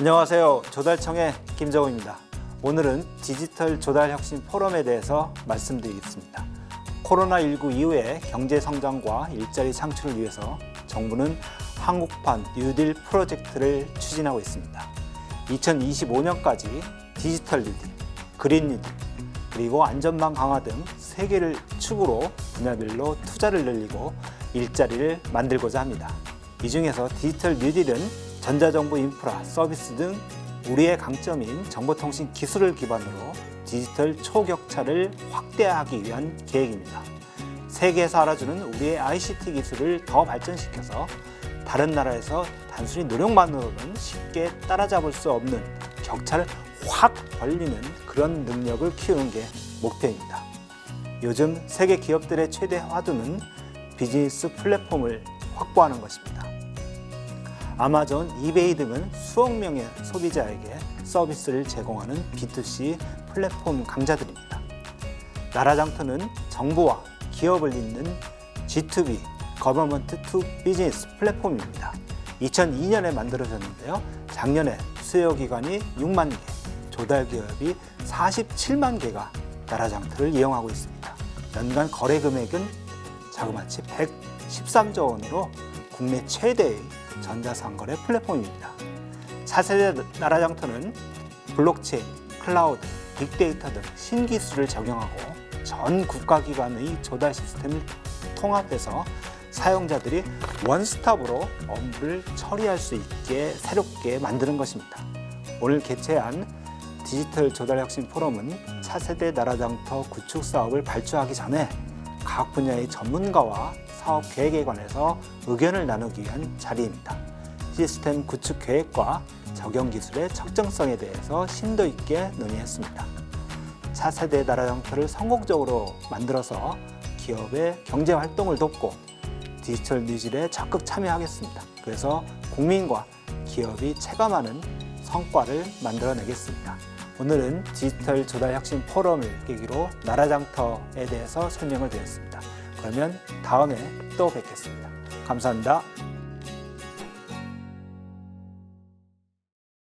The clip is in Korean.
안녕하세요. 조달청의 김정우입니다. 오늘은 디지털 조달 혁신 포럼에 대해서 말씀드리겠습니다. 코로나19 이후의 경제 성장과 일자리 창출을 위해서 정부는 한국판 뉴딜 프로젝트를 추진하고 있습니다. 2025년까지 디지털 뉴딜, 그린 뉴딜, 그리고 안전망 강화 등 세 개를 축으로 분야별로 투자를 늘리고 일자리를 만들고자 합니다. 이 중에서 디지털 뉴딜은 전자정부 인프라, 서비스 등 우리의 강점인 정보통신 기술을 기반으로 디지털 초격차를 확대하기 위한 계획입니다. 세계에서 알아주는 우리의 ICT 기술을 더 발전시켜서 다른 나라에서 단순히 노력만으로는 쉽게 따라잡을 수 없는 격차를 확 벌리는 그런 능력을 키우는 게 목표입니다. 요즘 세계 기업들의 최대 화두는 비즈니스 플랫폼을 확보하는 것입니다. 아마존, 이베이 등은 수억 명의 소비자에게 서비스를 제공하는 B2C 플랫폼 강자들입니다. 나라장터는 정부와 기업을 잇는 G2B, 거버먼트 투 비즈니스 플랫폼입니다. 2002년에 만들어졌는데요. 작년에 수요 기관이 6만 개, 조달 기업이 47만 개가 나라장터를 이용하고 있습니다. 연간 거래 금액은 자그마치 113조 원으로 국내 최대의 전자상거래 플랫폼입니다. 차세대 나라 장터는 블록체인, 클라우드, 빅데이터 등 신기술을 적용하고 전 국가기관의 조달 시스템을 통합해서 사용자들이 원스톱으로 업무를 처리할 수 있게 새롭게 만드는 것입니다. 오늘 개최한 디지털 조달 혁신 포럼은 차세대 나라장터 구축 사업을 발주하기 전에 각 분야의 전문가와 사업 계획에 관해서 의견을 나누기 위한 자리입니다. 시스템 구축 계획과 적용 기술의 적정성에 대해서 심도 있게 논의했습니다. 차세대 나라장터를 성공적으로 만들어서 기업의 경제 활동을 돕고 디지털 뉴질에 적극 참여하겠습니다. 그래서 국민과 기업이 체감하는 성과를 만들어내겠습니다. 오늘은 디지털 조달 혁신 포럼을 계기로 나라장터에 대해서 설명을 드렸습니다. 그러면 다음에 또 뵙겠습니다. 감사합니다.